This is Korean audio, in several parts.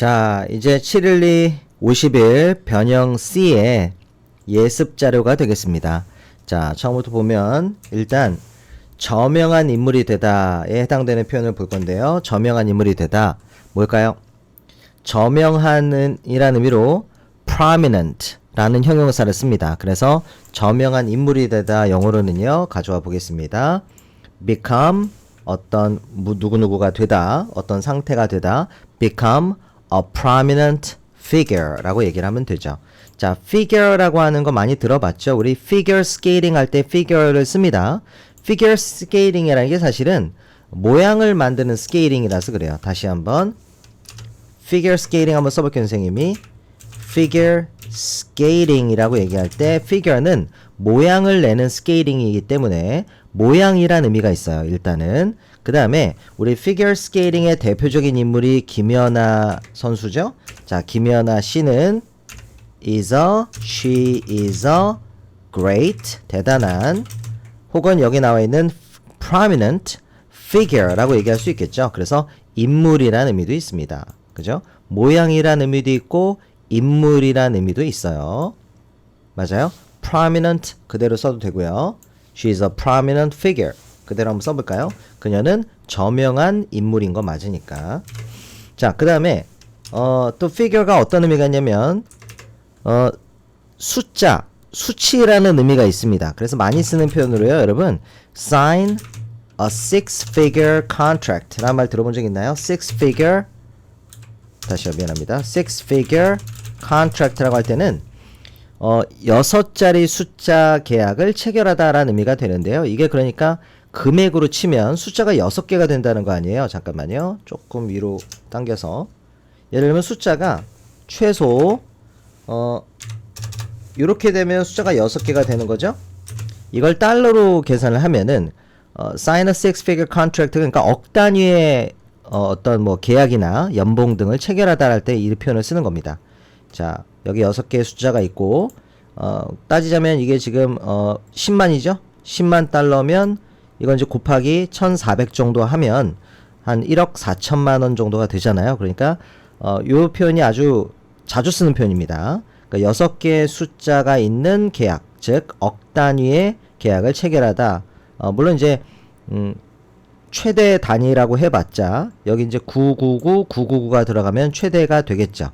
자, 이제 712 50일 변형 C의 예습 자료가 되겠습니다. 자, 처음부터 보면 일단 저명한 인물이 되다에 해당되는 표현을 볼 건데요. 저명한 인물이 되다 뭘까요? 저명한은 이라는 의미로 prominent 라는 형용사를 씁니다. 그래서 저명한 인물이 되다 영어로는요. 가져와 보겠습니다. become 어떤 무- 누구누구가 되다 어떤 상태가 되다 become a prominent figure라고 얘기를 하면 되죠. 자, figure라고 하는 거 많이 들어봤죠? 우리 figure skating 할 때 figure를 씁니다. figure skating이라는 게 사실은 모양을 만드는 스케이팅이라서 그래요. 다시 한번 figure skating 한번 써볼게요, 선생님이. figure skating이라고 얘기할 때 figure는 모양을 내는 스케이팅이기 때문에 모양이란 의미가 있어요. 일단은 그 다음에 우리 figure skating의 대표적인 인물이 김연아 선수죠. 자, 김연아 씨는 is a, she is a great 대단한 혹은 여기 나와 있는 prominent figure라고 얘기할 수 있겠죠. 그래서 인물이라는 의미도 있습니다. 그죠? 모양이라는 의미도 있고 인물이라는 의미도 있어요. 맞아요? prominent 그대로 써도 되고요. She is a prominent figure. 그대로 한번 써볼까요? 그녀는 저명한 인물인 거 맞으니까. 자, 그 다음에 어, 또 figure가 어떤 의미가 있냐면 어, 숫자, 수치라는 의미가 있습니다. 그래서 많이 쓰는 표현으로요, 여러분. sign a six-figure contract 라는 말 들어본 적 있나요? six-figure 다시요, 미안합니다. six-figure contract라고 할 때는 어, 여섯 자리 숫자 계약을 체결하다라는 의미가 되는데요. 이게 그러니까 금액으로 치면 숫자가 여섯 개가 된다는 거 아니에요? 잠깐만요. 조금 위로 당겨서. 예를 들면 숫자가 최소 어 이렇게 되면 숫자가 여섯 개가 되는 거죠. 이걸 달러로 계산을 하면은 어, sign a six figure contract 그러니까 억 단위의 어, 어떤 뭐 계약이나 연봉 등을 체결하다 할 때 이 표현을 쓰는 겁니다. 자, 여기 여섯 개의 숫자가 있고 어, 따지자면 이게 지금 어, 10만이죠? 10만 달러면 이건 이제 곱하기 1,400 정도 하면 한 1억 4천만 원 정도가 되잖아요. 그러니까 어, 요 표현이 아주 자주 쓰는 표현입니다. 그러니까 여섯 개의 숫자가 있는 계약, 즉 억 단위의 계약을 체결하다. 어, 물론 이제 음, 최대 단위라고 해봤자 여기 이제 999, 999가 들어가면 최대가 되겠죠.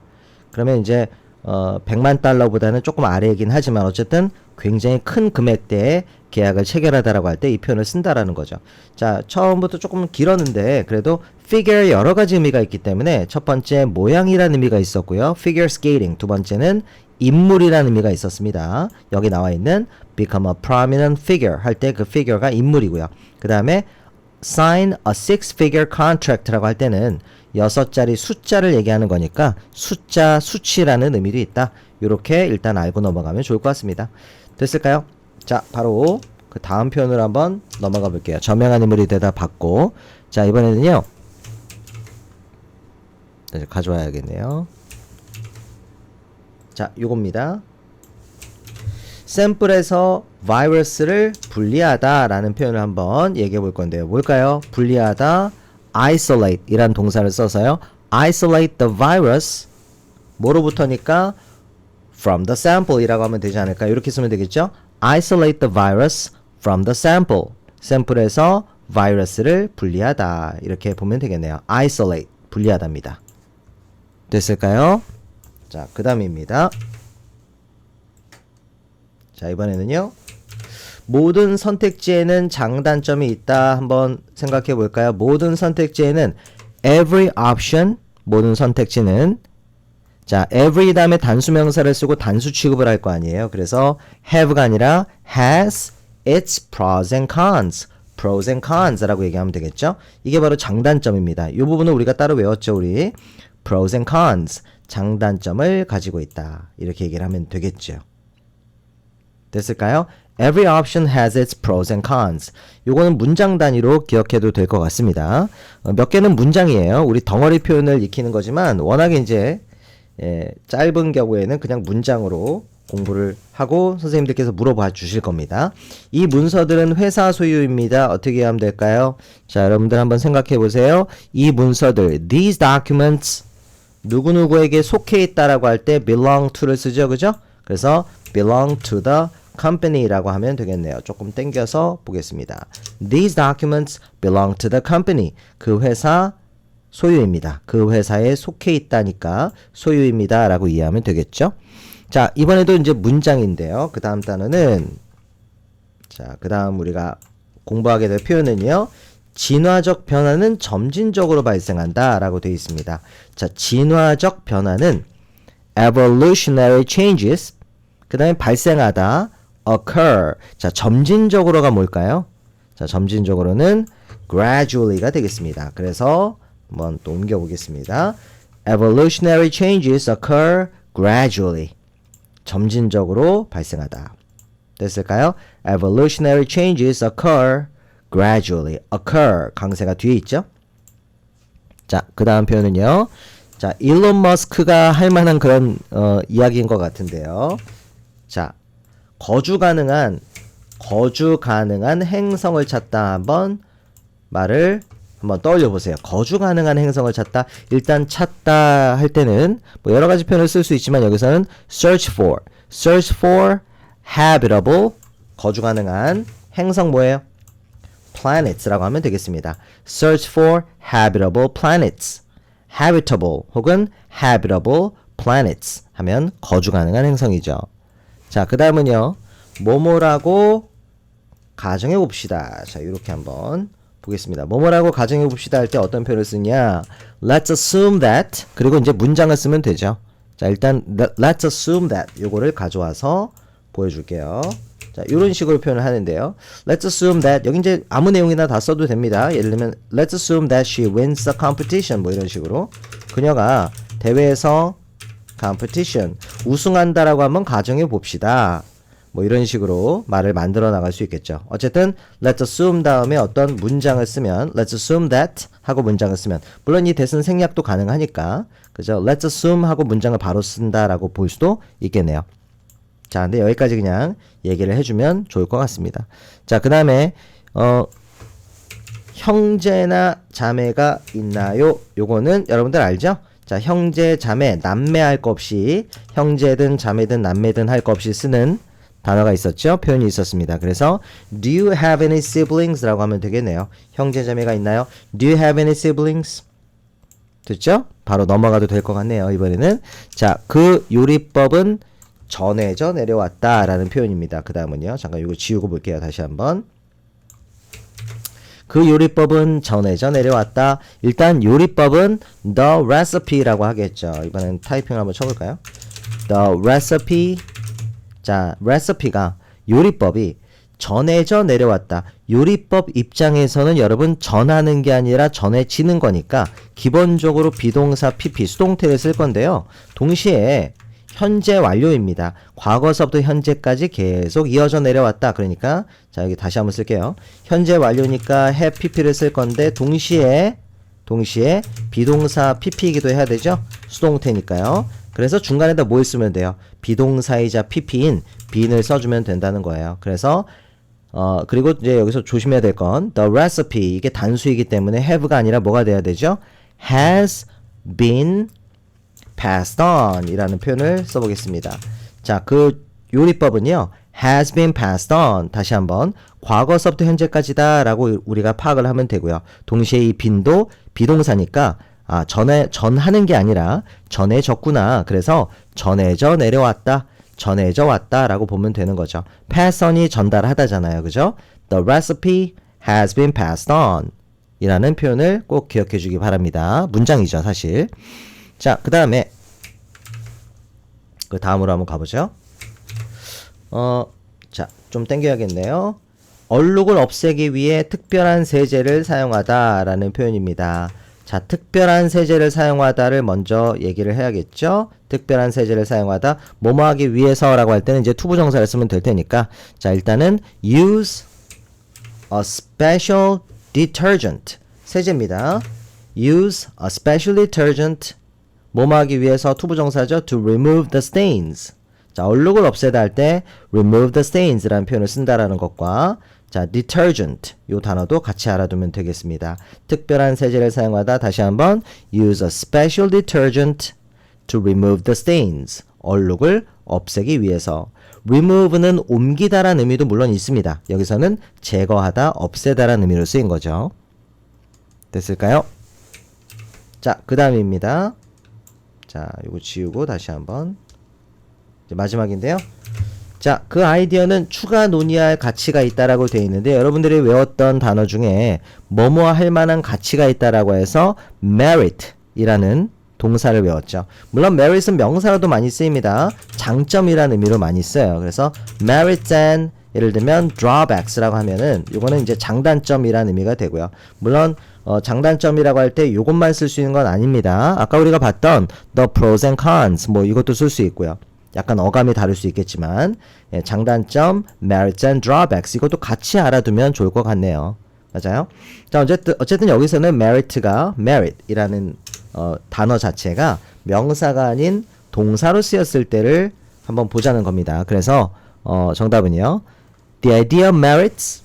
그러면 이제 어 100만 달러보다는 조금 아래이긴 하지만 어쨌든 굉장히 큰 금액대의 계약을 체결하다라고 할 때 이 표현을 쓴다라는 거죠. 자, 처음부터 조금 길었는데 그래도 figure 여러 가지 의미가 있기 때문에 첫 번째 모양이라는 의미가 있었고요. figure skating 두 번째는 인물이라는 의미가 있었습니다. 여기 나와 있는 become a prominent figure 할 때 그 figure가 인물이고요. 그 다음에 sign a six figure contract라고 할 때는 여섯 자리 숫자를 얘기하는 거니까 숫자 수치라는 의미도 있다. 이렇게 일단 알고 넘어가면 좋을 것 같습니다. 됐을까요? 자, 바로 그 다음 표현으로 한번 넘어가 볼게요. 저명한 인물이 되다 받고 자, 이번에는요. 다시 가져와야겠네요. 자, 요겁니다. 샘플에서 바이러스를 분리하다라는 표현을 한번 얘기해 볼 건데요. 뭘까요? 분리하다 isolate 이란 동사를 써서요. isolate the virus 뭐로부터니까 from the sample 이라고 하면 되지 않을까? 이렇게 쓰면 되겠죠? isolate the virus from the sample 샘플에서 바이러스를 분리하다 이렇게 보면 되겠네요. isolate 분리하다입니다. 됐을까요? 자, 그 다음입니다. 자, 이번에는요. 모든 선택지에는 장단점이 있다. 한번 생각해 볼까요? 모든 선택지에는 every option, 모든 선택지는 자, every 다음에 단수 명사를 쓰고 단수 취급을 할 거 아니에요. 그래서 have가 아니라 has its pros and cons. pros and cons라고 얘기하면 되겠죠? 이게 바로 장단점입니다. 이 부분은 우리가 따로 외웠죠, 우리. pros and cons. 장단점을 가지고 있다. 이렇게 얘기를 하면 되겠죠. 됐을까요? Every option has its pros and cons. 요거는 문장 단위로 기억해도 될 것 같습니다. 어, 몇 개는 문장이에요. 우리 덩어리 표현을 익히는 거지만 워낙에 이제 예, 짧은 경우에는 그냥 문장으로 공부를 하고 선생님들께서 물어봐 주실 겁니다. 이 문서들은 회사 소유입니다. 어떻게 하면 될까요? 자, 여러분들 한번 생각해 보세요. 이 문서들, these documents 누구누구에게 속해 있다라고 할 때 belong to를 쓰죠. 그죠? 그래서 belong to the company라고 하면 되겠네요. 조금 땡겨서 보겠습니다. These documents belong to the company. 그 회사 소유입니다. 그 회사에 속해 있다니까 소유입니다. 라고 이해하면 되겠죠? 자, 이번에도 이제 문장인데요. 그 다음 단어는 자, 그 다음 우리가 공부하게 될 표현은요. 진화적 변화는 점진적으로 발생한다 라고 되어 있습니다. 자, 진화적 변화는 evolutionary changes 그 다음에 발생하다 occur 자, 점진적으로가 뭘까요? 자, 점진적으로는 gradually가 되겠습니다. 그래서 한번 또 옮겨 보겠습니다. evolutionary changes occur gradually 점진적으로 발생하다. 됐을까요? evolutionary changes occur gradually. occur 강세가 뒤에 있죠? 자, 그 다음 표현은요. 자, 일론 머스크가 할 만한 그런 어, 이야기인 것 같은데요. 자, 거주 가능한 거주 가능한 행성을 찾다 한번 말을 한번 떠올려 보세요. 거주 가능한 행성을 찾다. 일단 찾다 할 때는 뭐 여러 가지 표현을 쓸 수 있지만 여기서는 search for, search for habitable 거주 가능한 행성 뭐예요? planets라고 하면 되겠습니다. search for habitable planets. habitable 혹은 habitable planets 하면 거주 가능한 행성이죠. 자, 그 다음은요. 뭐뭐라고 가정해 봅시다. 자, 이렇게 한번 보겠습니다. 뭐뭐라고 가정해 봅시다 할 때 어떤 표현을 쓰냐? Let's assume that 그리고 이제 문장을 쓰면 되죠. 자, 일단 let's assume that 요거를 가져와서 보여줄게요. 자, 이런 식으로 표현을 하는데요. Let's assume that 여기 이제 아무 내용이나 다 써도 됩니다. 예를 들면 Let's assume that she wins the competition 뭐 이런 식으로 그녀가 대회에서 competition 우승한다라고 한번 가정해 봅시다. 뭐 이런 식으로 말을 만들어 나갈 수 있겠죠. 어쨌든 let's assume 다음에 어떤 문장을 쓰면 let's assume that 하고 문장을 쓰면 물론 이 대신 생략도 가능하니까 그죠? let's assume 하고 문장을 바로 쓴다라고 볼 수도 있겠네요. 자, 근데 여기까지 그냥 얘기를 해주면 좋을 것 같습니다. 자, 그 다음에 어 형제나 자매가 있나요? 요거는 여러분들 알죠? 자, 형제, 자매, 남매 할 거 없이 형제든 자매든 남매든 할 거 없이 쓰는 단어가 있었죠? 표현이 있었습니다. 그래서 Do you have any siblings? 라고 하면 되겠네요. 형제, 자매가 있나요? Do you have any siblings? 됐죠? 바로 넘어가도 될 것 같네요. 이번에는 자, 그 요리법은 전해져 내려왔다라는 표현입니다. 그 다음은요. 잠깐 이거 지우고 볼게요. 다시 한번. 그 요리법은 전해져 내려왔다. 일단 요리법은 the recipe라고 하겠죠. 이번엔 타이핑을 한번 쳐볼까요? the recipe. 자, recipe가 요리법이 전해져 내려왔다. 요리법 입장에서는 여러분 전하는 게 아니라 전해지는 거니까 기본적으로 비동사 PP 수동태를 쓸 건데요. 동시에 현재 완료입니다. 과거서부터 현재까지 계속 이어져 내려왔다. 그러니까 자 여기 다시 한번 쓸게요. 현재 완료니까 have pp를 쓸 건데 동시에 동시에 비동사 pp이기도 해야 되죠. 수동태니까요. 그래서 중간에다 뭘 쓰면 돼요? 비동사이자 pp인 be인을 써주면 된다는 거예요. 그래서 어 그리고 이제 여기서 조심해야 될 건 the recipe 이게 단수이기 때문에 have가 아니라 뭐가 돼야 되죠? has been passed on 이라는 표현을 써보겠습니다. 자, 그 요리법은요, has been passed on. 다시 한번, 과거서부터 현재까지다 라고 우리가 파악을 하면 되고요. 동시에 이 빈도 비동사니까, 아, 전에, 전하는 게 아니라 전해졌구나. 그래서 전해져 내려왔다. 전해져 왔다 라고 보면 되는 거죠. pass on이 전달하다잖아요. 그죠? The recipe has been passed on. 이라는 표현을 꼭 기억해 주기 바랍니다. 문장이죠, 사실. 자, 그 다음에 그 다음으로 한번 가 보죠. 어, 자, 좀 땡겨야겠네요. 얼룩을 없애기 위해 특별한 세제를 사용하다라는 표현입니다. 자, 특별한 세제를 사용하다를 먼저 얘기를 해야겠죠? 특별한 세제를 사용하다, 뭐뭐 하기 위해서라고 할 때는 이제 투부 정사를 쓰면 될 테니까. 자, 일단은 use a special detergent. 세제입니다. use a special detergent. 뭐뭐 하기 위해서 투부 정사죠. to remove the stains. 자, 얼룩을 없애다 할 때 remove the stains라는 표현을 쓴다라는 것과 자, detergent 요 단어도 같이 알아두면 되겠습니다. 특별한 세제를 사용하다 다시 한번 use a special detergent to remove the stains. 얼룩을 없애기 위해서. remove는 옮기다라는 의미도 물론 있습니다. 여기서는 제거하다, 없애다라는 의미로 쓰인 거죠. 됐을까요? 자, 그 다음입니다. 자, 이거 지우고 다시 한번. 마지막인데요. 자, 그 아이디어는 추가 논의할 가치가 있다라고 되어 있는데 여러분들이 외웠던 단어 중에 뭐뭐 할 만한 가치가 있다라고 해서 merit이라는 동사를 외웠죠. 물론 merit은 명사로도 많이 쓰입니다. 장점이라는 의미로 많이 써요. 그래서 merits and 예를 들면 drawbacks라고 하면은 요거는 이제 장단점이라는 의미가 되고요. 물론 어, 장단점이라고 할때 요것만 쓸 수 있는 건 아닙니다. 아까 우리가 봤던 the pros and cons 뭐 이것도 쓸 수 있고요. 약간 어감이 다를 수 있겠지만 예, 장단점, merits and drawbacks 이것도 같이 알아두면 좋을 것 같네요. 맞아요? 자 어쨌든 어쨌든 여기서는 merit가 merit이라는 어, 단어 자체가 명사가 아닌 동사로 쓰였을 때를 한번 보자는 겁니다. 그래서 어, 정답은요. The idea merits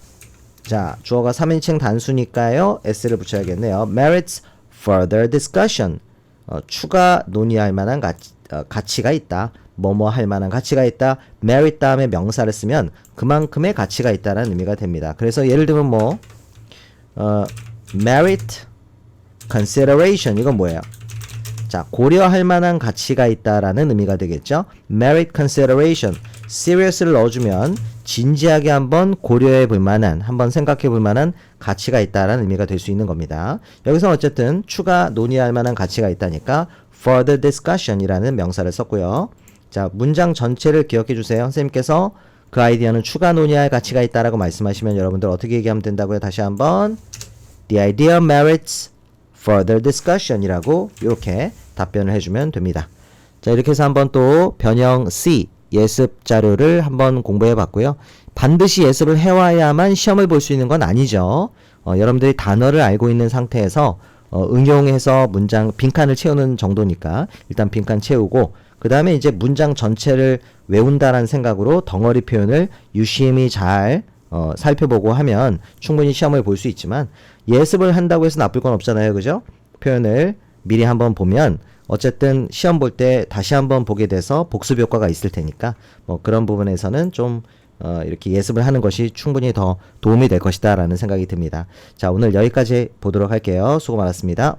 자 주어가 3인칭 단수니까요. s를 붙여야겠네요. merits further discussion 어, 추가 논의할 만한 가치, 어, 가치가 있다. 뭐뭐 할 만한 가치가 있다. merit 다음에 명사를 쓰면 그만큼의 가치가 있다라는 의미가 됩니다. 그래서 예를 들면 뭐 어, merit consideration 이건 뭐예요? 자, 고려할 만한 가치가 있다라는 의미가 되겠죠. merit consideration serious를 넣어주면 진지하게 한번 고려해 볼 만한, 한번 생각해 볼 만한 가치가 있다라는 의미가 될 수 있는 겁니다. 여기서 어쨌든 추가 논의할 만한 가치가 있다니까 further discussion이라는 명사를 썼고요. 자, 문장 전체를 기억해 주세요. 선생님께서 그 아이디어는 추가 논의할 가치가 있다라고 말씀하시면 여러분들 어떻게 얘기하면 된다고요? 다시 한번 The idea merits further discussion이라고 이렇게 답변을 해주면 됩니다. 자 이렇게 해서 한번 또 변형 C 예습 자료를 한번 공부해 봤고요. 반드시 예습을 해와야만 시험을 볼 수 있는 건 아니죠. 어, 여러분들이 단어를 알고 있는 상태에서 어, 응용해서 문장 빈칸을 채우는 정도니까 일단 빈칸 채우고 그 다음에 이제 문장 전체를 외운다라는 생각으로 덩어리 표현을 유심히 잘 어, 살펴보고 하면 충분히 시험을 볼 수 있지만 예습을 한다고 해서 나쁠 건 없잖아요. 그죠? 표현을 미리 한번 보면 어쨌든 시험 볼 때 다시 한번 보게 돼서 복습 효과가 있을 테니까 뭐 그런 부분에서는 좀 어, 이렇게 예습을 하는 것이 충분히 더 도움이 될 것이다 라는 생각이 듭니다. 자, 오늘 여기까지 보도록 할게요. 수고 많았습니다.